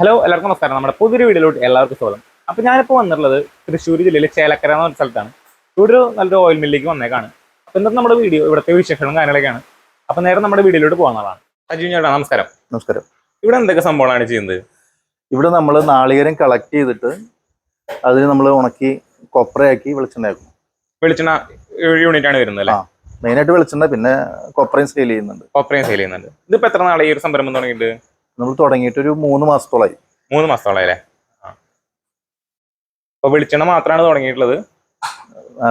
Hello എല്ലാവർക്കും നമസ്കാരം. നമ്മുടെ പുതിയൊരു വീഡിയോയിലോട്ട് എല്ലാവർക്കും സ്വാഗതം. അപ്പൊ ഞാനിപ്പോൾ വന്നിട്ടുള്ളത് തൃശ്ശൂർ ജില്ലയിലെ ചേലക്കര എന്ന ഒരു സ്ഥലത്താണ്. ഇവിടെ ഒരു നല്ലൊരു ഓയിൽ മില്ലിലേക്ക് വന്നേക്കാണ്. അപ്പോൾ ഇന്നത്തെ നമ്മുടെ വീഡിയോ ഇവിടുത്തെ വിശേഷങ്ങളും കാര്യങ്ങളൊക്കെയാണ്. അപ്പോൾ നേരെ നമ്മുടെ വീഡിയോയിലോട്ട് പോകുന്നതാണ് അജു ചേട്ടാ നമസ്കാരം. നമസ്കാരം. ഇവിടെ എന്തൊക്കെ സംഭവങ്ങളാണ് ചെയ്യുന്നത്? ഇവിടെ നമ്മൾ നാളികേരം കളക്ട് ചെയ്തിട്ട് അതിന് നമ്മൾ ഉണക്കി കൊപ്രയാക്കി വെളിച്ചെണ്ണയാക്കും. വെളിച്ചെണ്ണ യൂണിറ്റ് ആണ് വരുന്നത് അല്ലേ. മെയിനായിട്ട് വെളിച്ചെണ്ണ പിന്നെ കൊപ്രയും സെയിൽ ചെയ്യുന്നുണ്ട്. കൊപ്രയും സെയിൽ ചെയ്യുന്നുണ്ട്. ഇതിപ്പോ എത്ര നാളെ ഈ ഒരു സംരംഭം തുടങ്ങിയിട്ട്? നമ്മൾ തുടങ്ങിയിട്ട് ഒരു മൂന്ന് മാസത്തോളായി. മൂന്ന് മാസത്തോളായി അല്ലേ. അപ്പൊ വെളിച്ചെണ്ണ മാത്രമാണ് തുടങ്ങിയിട്ടുള്ളത്?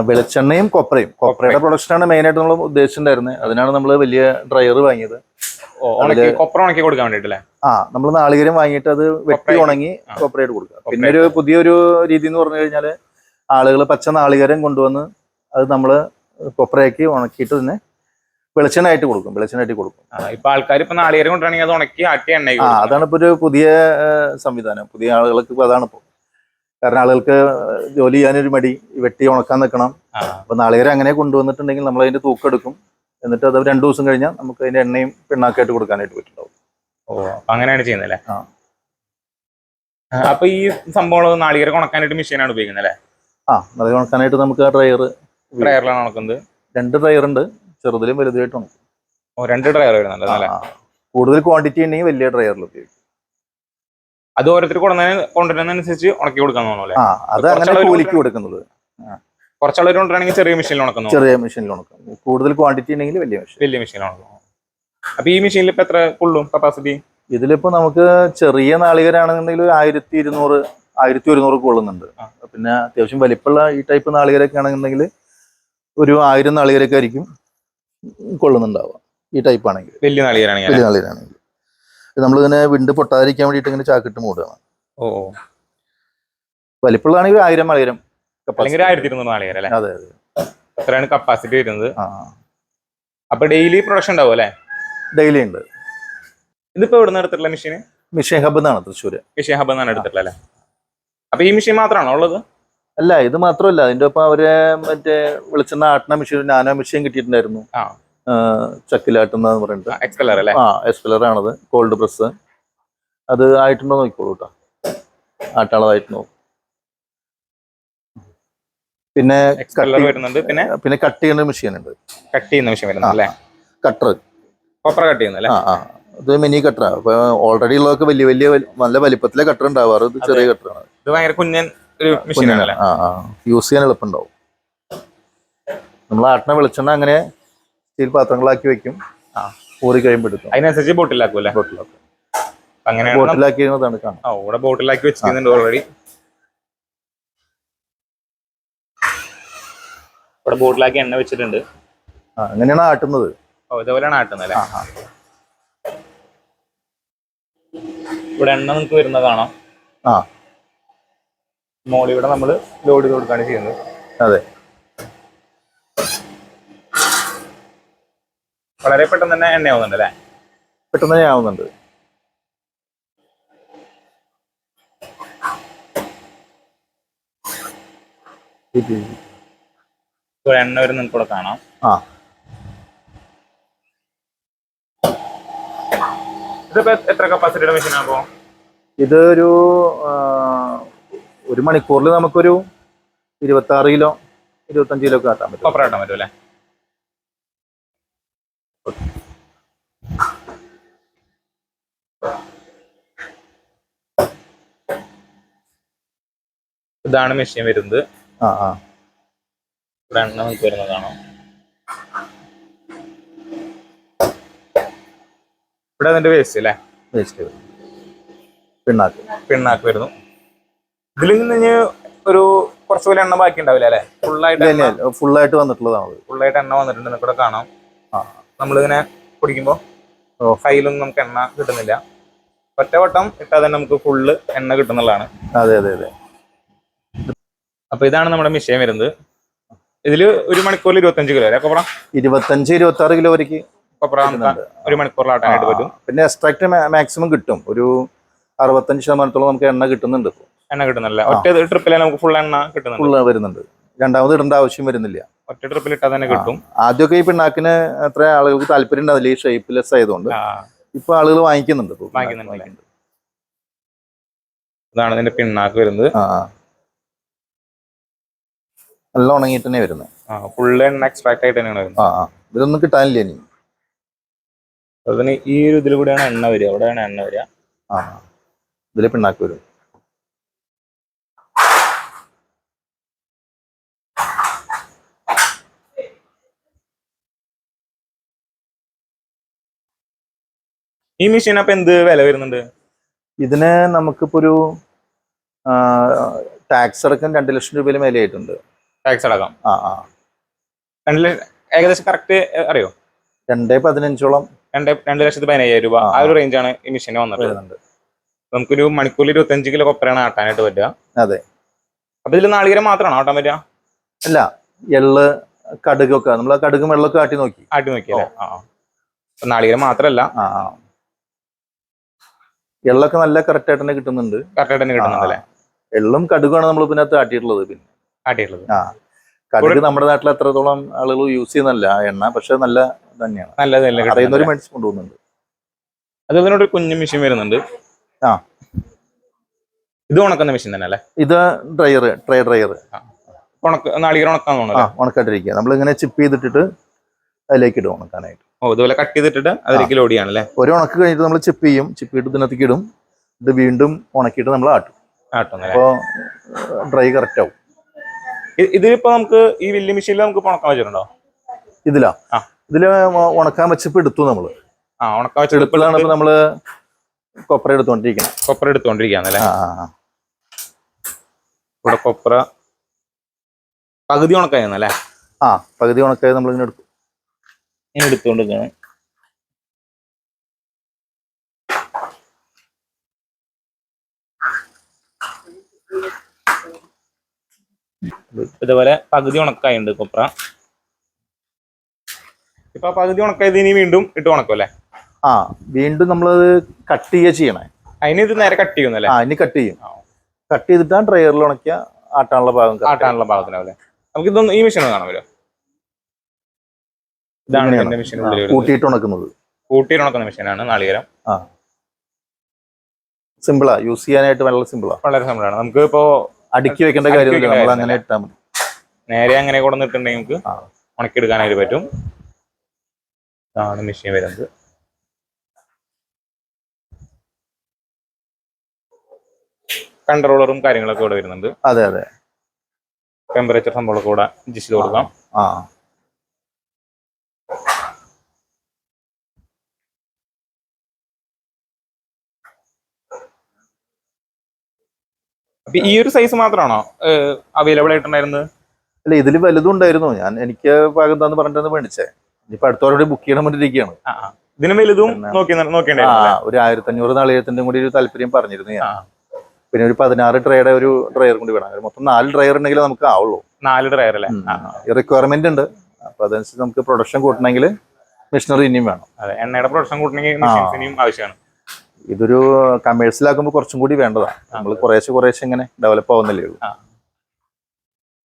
വെളിച്ചെണ്ണയും കൊപ്രയും. കൊപ്രയുടെ പ്രൊഡക്ഷനാണ് മെയിനായിട്ട് നമ്മൾ ഉദ്ദേശിച്ചിട്ടുണ്ടായിരുന്നത് അതിനാണ് നമ്മൾ വലിയ ഡ്രയർ വാങ്ങിയത്. കൊപ്ര ഉണക്കി കൊടുക്കാൻ വേണ്ടിട്ടല്ലേ ആ നമ്മൾ നാളികേരം വാങ്ങിയിട്ട് അത് വെട്ടി ഉണങ്ങി. കൊപ്രയായിട്ട് കൊടുക്കുക. പിന്നെ ഒരു പുതിയൊരു രീതി എന്ന് പറഞ്ഞു കഴിഞ്ഞാൽ ആളുകൾ പച്ച നാളികേരം കൊണ്ടുവന്ന് അത് നമ്മൾ കൊപ്രയാക്കി ഉണക്കിയിട്ട് തന്നെ വെളിച്ചെണ്ണയായിട്ട് കൊടുക്കും വെളിച്ചെണ്ണയായിട്ട് കൊടുക്കും. ഇപ്പൊ ആൾക്കാർ ഇപ്പൊ നാളികേരം കൊണ്ടുവരണമെങ്കിൽ അത് ഉണക്കി ആട്ടി എണ്ണ ആ അതാണ് ഇപ്പൊ ഒരു പുതിയ സംവിധാനം. പുതിയ ആളുകൾക്ക് ഇപ്പൊ അതാണ് ഇപ്പൊ. കാരണം ആളുകൾക്ക് ജോലി ചെയ്യാനൊരു മടി വെട്ടി ഉണക്കാൻ നിൽക്കണം. അപ്പൊ നാളികേരം അങ്ങനെ കൊണ്ടുവന്നിട്ടുണ്ടെങ്കിൽ നമ്മൾ അതിന്റെ തൂക്കം എടുക്കും. എന്നിട്ട് അത് രണ്ടു ദിവസം കഴിഞ്ഞാൽ നമുക്ക് അതിന്റെ എണ്ണയും പിണ്ണാക്കായിട്ട് കൊടുക്കാനായിട്ട് പറ്റുണ്ടാവും ഓ അങ്ങനെയാണ് ചെയ്യുന്നത് അല്ലേ? അപ്പൊ ഈ സംഭവം നാളികേരം ഉണക്കാനായിട്ട് മെഷീനാണ് ഉപയോഗിക്കുന്നത് അല്ലേ? ആ നാളികേരം ഉണക്കാനായിട്ട് നമുക്ക് ആ ഡ്രയർ ഡ്രയറിലാണ് ഉണക്കുന്നത്. രണ്ട് ഡ്രയർ ഉണ്ട് ചെറുതിലും വലുതായിട്ടുണ്ട്. ഓ രണ്ട് വരുന്നുണ്ട് ആ. കൂടുതൽ ക്വാണ്ടിറ്റി ഉണ്ടെങ്കിൽ വലിയ ഡ്രയറിൽ ഉപയോഗിക്കും അത് ഓരോരുത്തർ കൊണ്ടുവരുന്നതനുസരിച്ച് ഉണക്കി അല്ലേ? ആ അത് അങ്ങനെ കൂലിക്ക് കൊടുക്കുന്നത്. കൊണ്ടുവരണമെങ്കിൽ ചെറിയ മെഷീനിൽ ഉണക്കുന്നു. ചെറിയ മെഷീനിൽ ഉണക്കും. കൂടുതൽ ക്വാണ്ടിറ്റി ഉണ്ടെങ്കിൽ വലിയ മെഷീൻ വലിയ മെഷീനിൽ ഉണക്കും. അപ്പൊ ഈ മെഷീനിൽ ഇപ്പൊ എത്ര കൊള്ളും കപ്പാസിറ്റി ഇതിലിപ്പോ നമുക്ക് ചെറിയ നാളികരാണെന്നുണ്ടെങ്കിൽ ഒരു ആയിരത്തി ഇരുന്നൂറ് ആയിരത്തി ഒരുന്നൂറ് കൊള്ളുന്നുണ്ട് പിന്നെ അത്യാവശ്യം വലിപ്പമുള്ള ഈ ടൈപ്പ് നാളികരൊക്കെ ആണെന്നുണ്ടെങ്കിൽ ഒരു ആയിരം നാളികരൊക്കെ ആയിരിക്കും. കൊള്ളുന്നുണ്ടാവുക. ഈ ടൈപ്പ് ആണെങ്കിൽ. വലിയ നാളികേരാണെങ്കിൽ വലിയ നാളികരാണെങ്കിൽ. നമ്മളിങ്ങനെ വിണ്ട് പൊട്ടാതിരിക്കാൻ വേണ്ടിയിട്ട് ഇങ്ങനെ ചാക്കിട്ട് മൂടുകയാണ്. ഓ. വലിപ്പമുള്ളതാണെങ്കിൽ ആയിരം ആയിരം അല്ലെങ്കിൽ ആയിരത്തി ഇരുന്നൂറ് നാളികേരം അല്ലേ? അതെ അതെ. അത്രയാണ് കപ്പാസിറ്റി വരുന്നത്. അപ്പൊ ഡെയിലി പ്രൊഡക്ഷൻ ഉണ്ടാവും അല്ലേ? ഡെയിലി ഉണ്ട്. ഇതിപ്പോ എവിടെ നിന്ന് എടുത്തിട്ടുള്ള മെഷീൻ മിഷൻ ഹബ് എന്നാണ് തൃശ്ശൂര് മെഷീൻ ഹബ് എന്നാണ് എടുത്തിട്ടുള്ളത് അല്ലേ? അപ്പൊ ഈ മെഷീൻ മാത്രമാണോ ഉള്ളത്? അല്ല ഇത് മാത്രമല്ല അതിന്റെ ഒപ്പം അവരെ മറ്റേ വെളിച്ചെണ്ണ ആട്ടണ മെഷീൻ നാനോ മെഷീൻ കിട്ടിയിട്ടുണ്ടായിരുന്നു. ചക്കിലാട്ടുന്ന പറയുന്നത് ആ എസ്പെലർ ആണത് കോൾഡ് പ്രസ് അത് ആയിട്ടുണ്ടോ നോക്കിക്കോളൂ കേട്ടോ ആട്ടാളതായിട്ട് നോക്കും പിന്നെ വരുന്നുണ്ട് പിന്നെ? പിന്നെ കട്ട് ചെയ്യുന്ന മെഷീൻ ഉണ്ട്. കട്ട് ചെയ്യുന്ന മെഷീൻ കട്ടർ കോപ്പർ കട്ട് ചെയ്യുന്നല്ലേ ആ ആ. ഇത് മിനി കട്ടറാണ് ഓൾറെഡി ഉള്ളതൊക്കെ വലിയ വലിയ നല്ല വലിപ്പത്തിലെ കട്ടർ ഉണ്ടാവാറ് ഇത് ചെറിയ കട്ടറാണ് ഇത് ഭയങ്കര കുഞ്ഞൻ യൂസ് ചെയ്യാൻ എളുപ്പമുണ്ടാവും. നമ്മൾ ആട്ടണ വെളിച്ചെണ്ണ അങ്ങനെ സ്റ്റീൽ പാത്രങ്ങളാക്കി വെക്കും. ഊറി കഴിയുമ്പോൾ എടുക്കും. അതിനനുസരിച്ച് ബോട്ടിലാക്കും അല്ലേ? ബോട്ടിലാക്കും. നമ്മ- ബോട്ടിലാക്കി കാണാം ഇവിടെ ബോട്ടിലാക്കി വെച്ചിരിക്കുന്നുണ്ട് ഓൾറെഡി ഇവിടെ ബോട്ടിലാക്കി എണ്ണ വെച്ചിട്ടുണ്ട്. അങ്ങനെയാണ് ആട്ടുന്നത്. ഓ ഇതേപോലെയാണ് ആട്ടുന്നത് അല്ലേ? ഇവിടെ എണ്ണ നിങ്ങൾക്ക് വരുന്നത് കാണാം. ആ. മോളിൽ ഇവിടെ നമ്മൾ ലോഡ് ചെയ്ത് കൊടുക്കുകയാണ് ചെയ്യുന്നത്. അതെ. വളരെ പെട്ടെന്ന് തന്നെ എണ്ണയാവുന്നുണ്ട് അല്ലേ? പെട്ടെന്ന് തന്നെ ആവുന്നുണ്ട് എണ്ണ വരെ നിങ്ങൾക്ക് ഇവിടെ കാണാം. ആ. ഇതിപ്പോ എത്ര കപ്പാസിറ്റിയുടെ മെഷീൻ ആകുമ്പോൾ ഇത് ഒരു മണിക്കൂറിൽ നമുക്കൊരു ഇരുപത്തി ആറ് കിലോ ഇരുപത്തഞ്ച് കിലോ ഒക്കെ ആട്ടാൻ പറ്റും. ആട്ടാൻ പറ്റും അല്ലേ? ഇതാണ് മെഷീൻ വരുന്നത്. ആ ആ. ഇവിടെ എണ്ണ നമുക്ക് വരുന്നതാണോ കാണാം. ഇവിടെ അതിന്റെ വേസ്റ്റ് അല്ലേ? വേസ്റ്റ് പിണ്ണാക്ക്. പിണ്ണാക്ക് വരുന്നു. ഇതിൽ നിന്ന് ഒരു കുറച്ച് പോലെ എണ്ണ ബാക്കി ഉണ്ടാവില്ല അല്ലേ ഫുള്ളായിട്ട് ഫുൾ ഫുള്ളായിട്ട് വന്നിട്ടുള്ളതാണ് ഫുള്ളായിട്ട് എണ്ണ വന്നിട്ടുണ്ട്. കൂടെ കാണാം. നമ്മളിങ്ങനെ കുടിക്കുമ്പോൾ ഓ. കയ്യിലൊന്നും നമുക്ക് എണ്ണ കിട്ടുന്നില്ല. ഒറ്റവട്ടം ഇട്ടാൽ തന്നെ നമുക്ക് ഫുള്ള് എണ്ണ കിട്ടുന്നുള്ളതാണ്. അതെ അതെ അതെ. അപ്പൊ ഇതാണ് നമ്മുടെ മിഷയം വരുന്നത്. ഇതിൽ ഒരു മണിക്കൂറിൽ ഇരുപത്തഞ്ച് കിലോ അല്ലേ കൊപ്ര? ഇരുപത്തഞ്ച് ഇരുപത്തി ആറ് കിലോ വരയ്ക്ക് കൊപ്ര ഒരു മണിക്കൂറിലാട്ടാനായിട്ട് പറ്റും. പിന്നെ എക്സ്ട്രാക്ട് മാക്സിമം കിട്ടും. ഒരു അറുപത്തഞ്ച് ശതമാനത്തോളം നമുക്ക് എണ്ണ കിട്ടുന്നുണ്ട് ഇപ്പോൾ എണ്ണ കിട്ടുന്നില്ല. ഒറ്റ ട്രിപ്പിൽ നമുക്ക് ഫുൾ എണ്ണ കിട്ടുന്നുണ്ട്. ഫുൾ വരുന്നുണ്ട്. രണ്ടാമത് ഇടേണ്ട ആവശ്യം വരുന്നില്ല. ഒറ്റ ട്രിപ്പിൽ ഇട്ടാൽ തന്നെ കിട്ടും. ആദ്യമൊക്കെ ഈ പിണ്ണാക്കിന് അത്ര ആളുകൾക്ക് താല്പര്യം ഉണ്ടാവില്ല ഈ ഷേപ്പ്ലെസ് ആയതുകൊണ്ട്. ഇപ്പൊ ആളുകൾ വാങ്ങിക്കുന്നുണ്ട്. ഇതാണ് ഇതിന്റെ പിണ്ണാക്ക് വരുന്നത്. നല്ല ഉണങ്ങിയിട്ട് തന്നെ വരുന്നത്. ഫുള്ള് എണ്ണ എക്സ്ട്രാക്ട് ആയിട്ട് തന്നെയാണ് വരുന്നത്. ഇതൊന്നും കിട്ടാനില്ല ഇനി. അതുപോലെ ഈ ഒരു ഇതിൽ കൂടെയാണ് എണ്ണ വരിക. അവിടെയാണ് എണ്ണ വരിക. ആ ഇതിൽ പിണ്ണാക്ക് വരും. ഈ മെഷീൻ അപ്പൊ എന്ത് വില വരുന്നുണ്ട്? ഇതിന് നമുക്കിപ്പോ ഒരു ടാക്സ് അടക്കം രണ്ട് ലക്ഷം രൂപയിൽ മേലെയായിട്ടുണ്ട് ടാക്സ് അടക്കം? ആ ആ. രണ്ട് ലക്ഷം ഏകദേശം കറക്റ്റ് അറിയോ? രണ്ടേ പതിനഞ്ചോളം. രണ്ട് രണ്ട് ലക്ഷത്തി പതിനയ്യായിരം രൂപ. ആ, ഒരു റേഞ്ചാണ് ഈ മെഷീൻ വന്നിട്ടുണ്ട് നമുക്കൊരു മണിക്കൂറിൽ ഇരുപത്തഞ്ച് കിലോ കൊപ്പരയാണ് ആട്ടാനായിട്ട് പറ്റുക അതെ. അപ്പൊ ഇതിൽ നാളികേരം മാത്രമാണോ ആട്ടാൻ പറ്റുക അല്ല എള്ള് കടുകൊക്കെ നമ്മൾ കടുകും വെള്ളമൊക്കെ ആട്ടി നോക്കി. ആട്ടി. അപ്പൊ നാളികേരം ആ. എള്ളൊക്കെ നല്ല കറക്റ്റ് ആയിട്ട് തന്നെ കിട്ടുന്നുണ്ട്. കറക്റ്റായിട്ട് കിട്ടുന്നുണ്ട് കിട്ടുന്നുണ്ടല്ലേ? എള്ളും കടുകാണ് നമ്മൾ പിന്നെ ആട്ടിയിട്ടുള്ളത് പിന്നെ. ആട്ടിയിട്ടുള്ളത്. ആ കടുക് നമ്മുടെ നാട്ടിൽ എത്രത്തോളം ആളുകൾ യൂസ് ചെയ്യുന്നല്ല എണ്ണ പക്ഷെ നല്ല തന്നെയാണ്. നല്ല അറിയുന്നവർ? മേടിച്ച് കൊണ്ടുപോകുന്നുണ്ട്. അതുപോലെ ഒരു കുഞ്ഞു മെഷീൻ വരുന്നുണ്ട്. ആ. ഇത് ഉണക്കുന്ന മെഷീൻ തന്നെ അല്ലേ? ഇത് ഡ്രയർ ട്രേ ഡ്രയർ ഉണക്ക നാളികേരം ഉണക്കാൻ ഉണക്കാണ്ടിരിക്കുക നമ്മളിങ്ങനെ ചിപ്പ് ചെയ്തിട്ടിട്ട് അതിലേക്ക് ഇടും ഉണക്കാനായിട്ട്. ഓ ഇതുപോലെ കട്ട് ചെയ്തിട്ടിട്ട് അതിലേക്ക് ലോഡ് ചെയ്യാണല്ലേ ഒരു ഉണക്ക് കഴിഞ്ഞിട്ട് നമ്മൾ ചിപ്പ് ചെയ്യും. ചിപ്പ് ചെയ്തിട്ട് ഇതിനകത്തേക്ക് ഇടും. ഇത് വീണ്ടും ഉണക്കിയിട്ട് നമ്മൾ ആട്ടും. ആട്ടും അപ്പോൾ ഡ്രൈ കറക്റ്റ് ആവും. ഇതിലിപ്പോ നമുക്ക് ഈ വലിയ മെഷീനിൽ നമുക്ക് ഉണക്കാൻ വെച്ചിട്ടുണ്ടോ? ഇതിലാ? ആ. ഇതിൽ ഉണക്കാൻ വെച്ചപ്പോ എടുത്തു നമ്മൾ. ആ ഉണക്കാൻ വെച്ചിട്ട് എടുപ്പിലാണ് ഇപ്പൊ നമ്മൾ കൊപ്ര എടുത്തോണ്ടിരിക്കുന്നത് കൊപ്ര എടുത്തോണ്ടിരിക്കാന്നല്ലേ. ഇവിടെ കൊപ്ര പകുതി ഉണക്കായിരുന്നല്ലേ ആ പകുതി ഉണക്കായി നമ്മൾ ഇങ്ങനെ എടുത്തുകൊണ്ട് കാണാം ഇതുപോലെ പകുതി ഉണക്കായുണ്ട് കൊപ്ര. ഇപ്പൊ പകുതി ഉണക്കായത് ഇനി വീണ്ടും ഇട്ട് ഉണക്കും അല്ലേ? ആ വീണ്ടും നമ്മളത് കട്ട് ചെയ്യുക ചെയ്യണേ. അതിന് ഇത് നേരെ കട്ട് ചെയ്യുന്നല്ലേ ആ ഇനി കട്ട് ചെയ്യും. കട്ട് ചെയ്തിട്ടാണ് ഡ്രയറിൽ ഉണക്കിയ ആട്ടാനുള്ള ഭാഗം. ആട്ടാനുള്ള ഭാഗത്തിനാവും നമുക്ക് ഇതൊന്നും ഈ മെഷീൻ കാണാൻ പറ്റുമോ ഇതാണ്. മെഷീനാണ് മെഷീൻ ആ, കൂട്ടിയിട്ട് ഉണക്കുന്നത്. കൂട്ടിയിട്ട് ഉണക്കുന്ന മെഷീനാണ് നാളികേരം. സിമ്പിളാ യൂസ് ചെയ്യാനായിട്ട് വളരെ സിമ്പിളാ വളരെ സിമ്പിളാണ് നമുക്ക് ഇപ്പോ അടുക്കി വെക്കേണ്ട കാര്യമില്ല. നമ്മൾ അങ്ങനെ ഇട്ടാൽ മതി. നേരെ അങ്ങനെ കൊടുത്തിട്ടുണ്ടെങ്കിൽ നമുക്ക് ആ. ഉണക്കിയെടുക്കാനായിട്ട് പറ്റും. ഇതാണ് മെഷീൻ വരുന്നത്. കൺട്രോളറും കാര്യങ്ങളൊക്കെ ഇവിടെ വരുന്നുണ്ട്. അതെ അതെ. ടെമ്പറേച്ചർ സംഭവം കൂടെ അഡ്ജസ്റ്റ് ചെയ്ത് കൊടുക്കാം. ആ. അപ്പൊ ഈ ഒരു സൈസ് മാത്രമാണോ അവൈലബിൾ ആയിട്ടുണ്ടായിരുന്നത്? അല്ല ഇതിൽ വലുതും ഉണ്ടായിരുന്നു. ഞാൻ എനിക്ക് പാകം എന്താന്ന് പറഞ്ഞിട്ടാണ് മേടിച്ചേ. ഇനിയിപ്പോ അടുത്തവരോട് ബുക്ക് ചെയ്യണം വേണ്ടിയിരിക്കുകയാണ്. ഇതിനും വലുതും ഒരു ആയിരത്തി അഞ്ഞൂറ് നാളികത്തിന്റെ കൂടി ഒരു താല്പര്യം പറഞ്ഞിരുന്നു ഞാൻ. പിന്നെ ഒരു പതിനാറ് ട്രേയുടെ ഒരു ഡ്രയർ കൂടി വേണം. മൊത്തം നാല് ഡ്രയർ ഉണ്ടെങ്കിൽ നമുക്ക് ആവുള്ളൂ. നാല് ഡ്രയർ അല്ലേ. റിക്വയർമെന്റ് ഉണ്ട്. അപ്പൊ അതനുസരിച്ച് നമുക്ക് പ്രൊഡക്ഷൻ കൂട്ടണമെങ്കിൽ മെഷീനറി ഇനിയും വേണം. എണ്ണയുടെ പ്രൊഡക്ഷൻ കൂട്ടണമെങ്കിൽ ആവശ്യമാണ്. ഇതൊരു കമേഴ്സ്യലാക്കുമ്പോൾ കുറച്ചും കൂടി വേണ്ടതാണ് നമ്മൾ കുറേശ്ശെ കുറേശ്ശെ ഇങ്ങനെ ഡെവലപ്പ് ആവുന്നില്ലേ ഉള്ളൂ.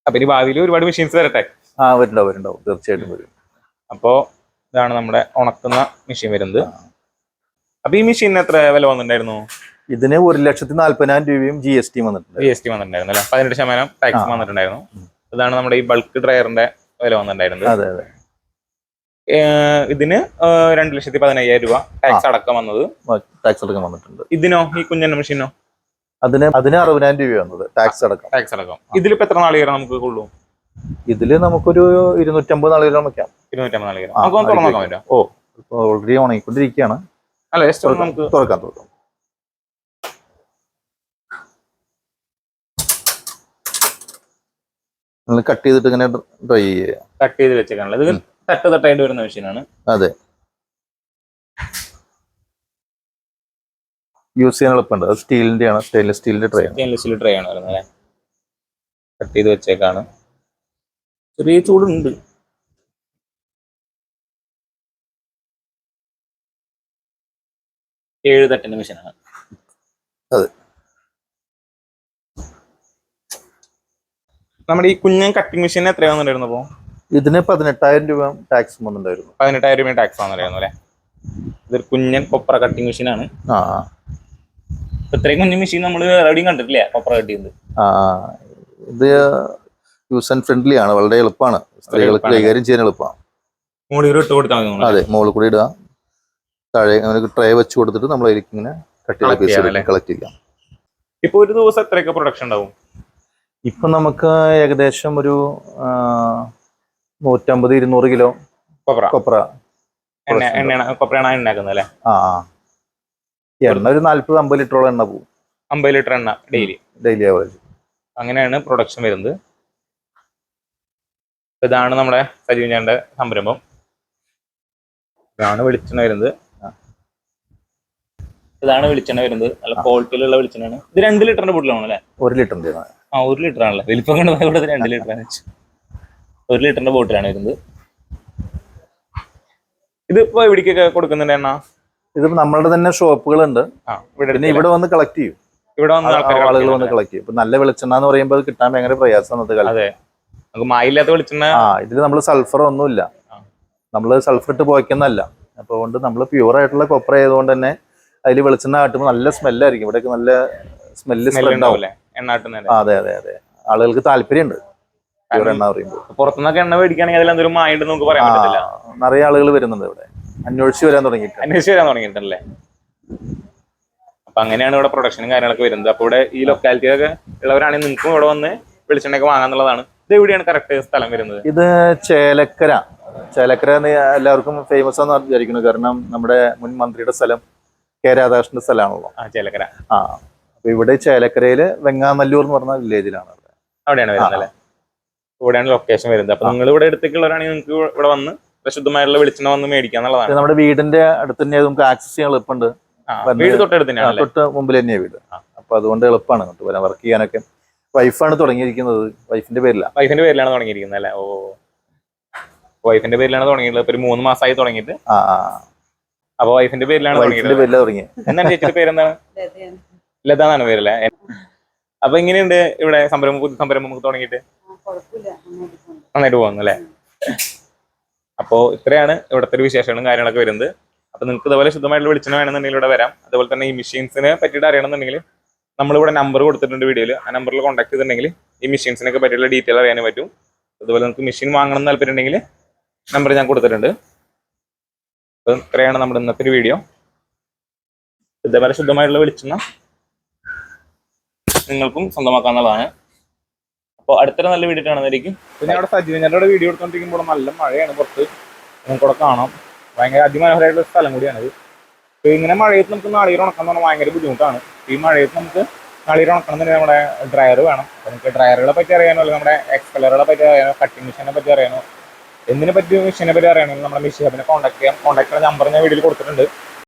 അപ്പൊ ഇനി ഭാവിയിൽ ഒരുപാട് മെഷീൻസ് വരട്ടെ? ആ വരുന്നുണ്ടാവും വരുന്നുണ്ടാവും. തീർച്ചയായിട്ടും വരും. അപ്പോ ഇതാണ് നമ്മുടെ ഉണക്കുന്ന മെഷീൻ വരുന്നത്. അപ്പൊ ഈ മെഷീനിന് എത്ര വില വന്നിട്ടുണ്ടായിരുന്നു? ഇതിന് ഒരു ലക്ഷത്തി നാല്പതിനായിരം രൂപയും ജി എസ് ടി വന്നിട്ടുണ്ട്. ജി എസ് ടി വന്നിട്ടുണ്ടായിരുന്നു അല്ലെ? പതിനെട്ട് ശതമാനം ടാക്സ് വന്നിട്ടുണ്ടായിരുന്നു. ഇതാണ് നമ്മുടെ ഈ ബൾക്ക് ഡ്രയറിന്റെ വില വന്നിട്ടുണ്ടായിരുന്നത്. അതെ അതെ. ഇതിന് രണ്ടു ലക്ഷത്തി പതിനയ്യായിരം രൂപ ടാക്സ് അടക്കം വന്നത്. ടാക്സ് അടക്കം വന്നിട്ടുണ്ട്. ഇതിനോ ഈ കുഞ്ഞന്റെ മെഷീനോ? അതിന് അതിന് അറുപതിനായിരം രൂപ വന്നത് ടാക്സ് അടക്കം. ടാക്സ് അടക്കം. ഇതിലിപ്പോ എത്ര നാളികേരം നമുക്ക് കൊള്ളൂ ഇതിൽ നമുക്കൊരു ഇരുന്നൂറ്റമ്പത് നാളികേരം വെക്കാം ഇരുന്നൂറ്റമ്പത് നാളികേരം നമുക്ക് ഓ ഓൾറെഡി ഉണങ്ങിക്കൊണ്ടിരിക്കുകയാണ്. അല്ല ജസ്റ്റ് നമുക്ക് തുറക്കാം തുറക്കാം. കട്ട് ചെയ്തിട്ട് ഇങ്ങനെ ഡ്രൈ ചെയ്യുക കട്ട് ചെയ്ത് വെച്ചേക്കാണല്ലോ. ഇത് തട്ട് തട്ടായിട്ട് വരുന്ന മെഷീനാണ്. അതെ. യൂസ് ചെയ്യാൻ എളുപ്പമുണ്ട്. അത് സ്റ്റീലിന്റെ ആണ്. സ്റ്റെയിൻലെസ് സ്റ്റീലിന്റെ ട്രേ ആണ്. സ്റ്റെയിൻലെസ് സ്റ്റീൽ ട്രേ ആണ് വരുന്നത് അല്ലേ? കട്ട് ചെയ്ത് വെച്ചേക്കാണ്. ചെറിയ ചൂടുണ്ട്. ഏഴ് തട്ടിന്റെ മെഷീനാണ്. അതെ. നമ്മുടെ ഈ കുഞ്ഞൻ കട്ടിംഗ് മെഷീൻ എത്രയാണെന്നുണ്ടായിരുന്നു വന്നിട്ടുണ്ടായിരുന്നു അപ്പോ? ഇതിന് പതിനെട്ടായിരം രൂപ ടാക്സ് വന്നിട്ടുണ്ടായിരുന്നു. പതിനെട്ടായിരം രൂപ ടാക്സ് വന്നിട്ടുണ്ടായിരുന്നു അല്ലേ? ഇതൊരു കുഞ്ഞൻ കൊപ്ര കട്ടിംഗ് മെഷീൻ ആണ്. ആ ഇത്രയും കുഞ്ഞു മെഷീൻ നമ്മൾ എവിടെയും കണ്ടിട്ടില്ല? കൊപ്ര കട്ടിയത് ആ ഇത് യൂസ് ആൻഡ് ഫ്രണ്ട്ലി ആണ് വളരെ എളുപ്പമാണ്. സ്ത്രീകൾക്ക് കൈകാര്യം ചെയ്യാൻ എളുപ്പമാണ്. മുകളിൽ ഇട്ട് കൊടുത്താൽ അതെ മുകളിൽ കൂടി ഇടുക. താഴെ അങ്ങനെ ട്രേ വെച്ച് കൊടുത്തിട്ട് നമ്മൾ അതിലേക്ക് ഇങ്ങനെ കട്ട് ചെയ്ത പീസ്? കളക്ട് ചെയ്യാം ഇപ്പൊ ഒരു ദിവസം എത്രയൊക്കെ പ്രൊഡക്ഷൻ ഉണ്ടാവും? ഇപ്പൊ നമുക്ക് ഏകദേശം ഒരു നൂറ്റമ്പത് ഇരുന്നൂറ് കിലോ കൊപ്ര. കൊപ്ര. എണ്ണ എണ്ണയാണ് കൊപ്രയാണ് ഉണ്ടാക്കുന്നത് അല്ലെ? ആ എണ്ണ ഒരു നാല്പത് അമ്പത് ലിറ്ററോളം എണ്ണ പോകും അമ്പത് ലിറ്റർ എണ്ണ ഡെയിലി. ഡെയിലി ആവറേജ് അങ്ങനെയാണ് പ്രൊഡക്ഷൻ വരുന്നത്. ഇതാണ് നമ്മുടെ സജീവ് ഞാന്റെ സംരംഭം. ഇതാണ് വെളിച്ചെണ്ണ വരുന്നത്. ഇതാണ് വെളിച്ചെണ്ണ വരുന്നത്. നല്ല ക്വാളിറ്റിയിലുള്ള വെളിച്ചെണ്ണയാണ്. ഇത് രണ്ട് ലിറ്ററിന്റെ ബോട്ടിലാണ് അല്ലേ ഒരു ലിറ്ററിന്റെ ആ ഒരു ലിറ്റർ ആണല്ലേ വലിപ്പം കണ്ടത് രണ്ട് ലിറ്റർ ആണ് വെച്ചു ഒരു ലിറ്ററിന്റെ ബോട്ടിലാണ് വരുന്നത്. ഇതിപ്പോ എവിടേക്കൊക്കെ കൊടുക്കുന്നുണ്ട് എണ്ണ? ഇത് നമ്മളുടെ തന്നെ ഷോപ്പുകളുണ്ട്. ആ ഇവിടെ പിന്നെ ഇവിടെ വന്ന് കളക്ട് ചെയ്യും. ഇവിടെ വന്ന് ആളുകൾ വന്ന് കളക്ട് ചെയ്യും. ഇപ്പൊ നല്ല വെളിച്ചെണ്ണ എന്ന് പറയുമ്പോൾ അത് കിട്ടാൻ ഭയങ്കര പ്രയാസം അന്നത്തെ കാലത്ത്. അതെ. നമുക്ക് മായില്ലാത്ത വെളിച്ചെണ്ണ? ആ ഇതിൽ നമ്മൾ സൾഫർ ഒന്നുമില്ല ഇല്ല. നമ്മൾ സൾഫർ ഇട്ട് പോയിക്കുന്നല്ല അപ്പൊ അതുകൊണ്ട് നമ്മൾ പ്യൂർ ആയിട്ടുള്ള കൊപ്ര ആയതുകൊണ്ട് തന്നെ അതിൽ വെളിച്ചെണ്ണ കാട്ടുമ്പോൾ നല്ല സ്മെല്ലായിരിക്കും ഇവിടെയൊക്കെ നല്ല സ്മെല്ല് സ്മെല്ലുണ്ടാവും അതെ അതെ അതെ. ആളുകൾക്ക് താല്പര്യമുണ്ട്. പ്യൂർ എണ്ണ പറയുമ്പോൾ പുറത്തുനിന്നൊക്കെ എണ്ണ മേടിക്കുകയാണെങ്കിൽ അതിൽ മായിട്ട് നമുക്ക് പറയാൻ പറ്റത്തില്ല. നിറയെ ആളുകൾ വരുന്നുണ്ട് ഇവിടെ. അന്വേഷിച്ച് വരാൻ തുടങ്ങിയിട്ട്. അന്വേഷിച്ച് വരാൻ തുടങ്ങിയിട്ടുണ്ടല്ലേ? അപ്പൊ അങ്ങനെയാണ് ഇവിടെ പ്രൊഡക്ഷനും കാര്യങ്ങളൊക്കെ വരുന്നത്. അപ്പൊ ഇവിടെ ഈ ലൊക്കാലിറ്റിയൊക്കെ ഉള്ളവരാണെങ്കിൽ നിങ്ങൾക്കും ഇവിടെ വന്ന് വെളിച്ചെണ്ണയൊക്കെ വാങ്ങാന്നുള്ളതാണ്. ഇത് എവിടെയാണ് കറക്റ്റ് സ്ഥലം വരുന്നത്? ഇത് ചേലക്കര. ചേലക്കര എല്ലാവർക്കും ഫേമസ് ആണെന്ന് വിചാരിക്കുന്നു. കാരണം നമ്മുടെ മുൻ മന്ത്രിയുടെ സ്ഥലം കെ രാധാകൃഷ്ണന്റെ സ്ഥലമാണല്ലോ. ആ ചേലക്കര. ആ അപ്പൊ ഇവിടെ ചേലക്കരയിൽ വെങ്ങാനല്ലൂർ എന്ന് പറഞ്ഞ വില്ലേജിലാണ് അവിടെയാണ് ഇവിടെയാണ് ലൊക്കേഷൻ വരുന്നത്. അപ്പൊ നിങ്ങൾ ഇവിടെ എടുത്തിട്ടുള്ളവരാണെങ്കിൽ നിങ്ങൾക്ക് ഇവിടെ വന്ന് ശുദ്ധമായിട്ടുള്ള വെളിച്ചെണ്ണ വന്ന് മേടിക്കാന്നുള്ളതാണ് എന്നുള്ളതാണ്. നമ്മുടെ വീടിന്റെ അടുത്ത് തന്നെ നമുക്ക് ആക്സസ് ചെയ്യാൻ എളുപ്പമുണ്ട് വീട് തൊട്ടടുത്ത് തൊട്ട് മുമ്പിൽ തന്നെയാണ് വീട്. അപ്പൊ അതുകൊണ്ട് എളുപ്പമാണ് അങ്ങോട്ട് വരാൻ. വർക്ക് ചെയ്യാനൊക്കെ വൈഫാണ് തുടങ്ങിയിരിക്കുന്നത്. വൈഫിന്റെ പേരില. വൈഫിന്റെ പേരിലാണ് തുടങ്ങിയിരിക്കുന്നത് അല്ലേ? ഓ. വൈഫിന്റെ പേരിലാണ് തുടങ്ങിയിട്ടുള്ളത്. ഒരു മൂന്ന് മാസമായി തുടങ്ങിയിട്ട്. അപ്പൊ വൈഫിന്റെ പേരിലാണ് തുടങ്ങിയത് എന്താണ് ചേച്ചിയുടെ പേരെന്താണ്? ലത എന്നാണ് പേരല്ലേ? അപ്പൊ എങ്ങനെയുണ്ട് ഇവിടെ സംരംഭം പുതിയ സംരംഭം നമുക്ക് തുടങ്ങിയിട്ട്? നന്നായിട്ട് പോകുന്നു. അല്ലേ അപ്പോ ഇത്രയാണ് ഇവിടുത്തെ ഒരു വിശേഷങ്ങളും കാര്യങ്ങളൊക്കെ വരുന്നത്. അപ്പൊ നിങ്ങൾക്ക് ഇതുപോലെ ശുദ്ധമായിട്ടുള്ള വെളിച്ചെണ്ണ വേണമെന്നുണ്ടെങ്കിൽ ഇവിടെ വരാം. അതുപോലെ തന്നെ ഈ മെഷീൻസിനെ പറ്റിയിട്ട് അറിയണമെന്നുണ്ടെങ്കിൽ നമ്മളിവിടെ നമ്പർ കൊടുത്തിട്ടുണ്ട് വീഡിയോയിൽ ആ നമ്പറിൽ കോൺടാക്ട് ചെയ്തിട്ടുണ്ടെങ്കിൽ ഈ മെഷീൻസിനൊക്കെ പറ്റിയുള്ള ഡീറ്റെയിൽ അറിയാനും പറ്റും. അതുപോലെ നിങ്ങൾക്ക് മെഷീൻ വാങ്ങണം എന്ന് താല്പര്യമുണ്ടെങ്കിൽ നമ്പർ ഞാൻ കൊടുത്തിട്ടുണ്ട്. അപ്പം ഇത്രയാണ് നമ്മുടെ ഇന്നത്തെ ഒരു വീഡിയോ. ഇതേപോലെ ശുദ്ധമായിട്ടുള്ള വെളിച്ചെണ്ണ നിങ്ങൾക്കും സ്വന്തമാക്കാന്നുള്ളതാണ് അപ്പോൾ അടുത്തൊരു നല്ല വീഡിയോ കാണുന്നതായിരിക്കും. പിന്നെ അവിടെ സജീവനയുടെ വീഡിയോ എടുത്തോണ്ടിരിക്കുമ്പോൾ നല്ല മഴയാണ് പുറത്ത്. നമുക്കവിടെ കാണാം. ഭയങ്കര അതിമനോഹരമായിട്ടുള്ള സ്ഥലം കൂടിയാണ് അപ്പോൾ ഇങ്ങനെ മഴയത്ത് നമുക്ക് നാളീർ ഉണക്കണം എന്ന് പറഞ്ഞാൽ ഭയങ്കര ബുദ്ധിമുട്ടാണ്. ഈ മഴയത്ത് നമുക്ക് നാളീർ ഉണക്കണം തന്നെ നമ്മുടെ ഡ്രയർ വേണം. നമുക്ക് ഡ്രയറുകളെ പറ്റി അറിയാനോ അല്ലെങ്കിൽ നമ്മുടെ എക്സ്പെലറുകളെ പറ്റി അറിയാനോ കട്ടിങ് മെഷീനെ പറ്റി അറിയാനോ എന്തിനെ പറ്റി മെഷീനെ പറ്റി അറിയണമെങ്കിൽ നമ്മുടെ മെഷീനെ കോൺടാക്ട് ചെയ്യാം. കോൺടാക്ട് നമ്പർ ഞാൻ വീഡിയോയിൽ കൊടുത്തിട്ടുണ്ട്.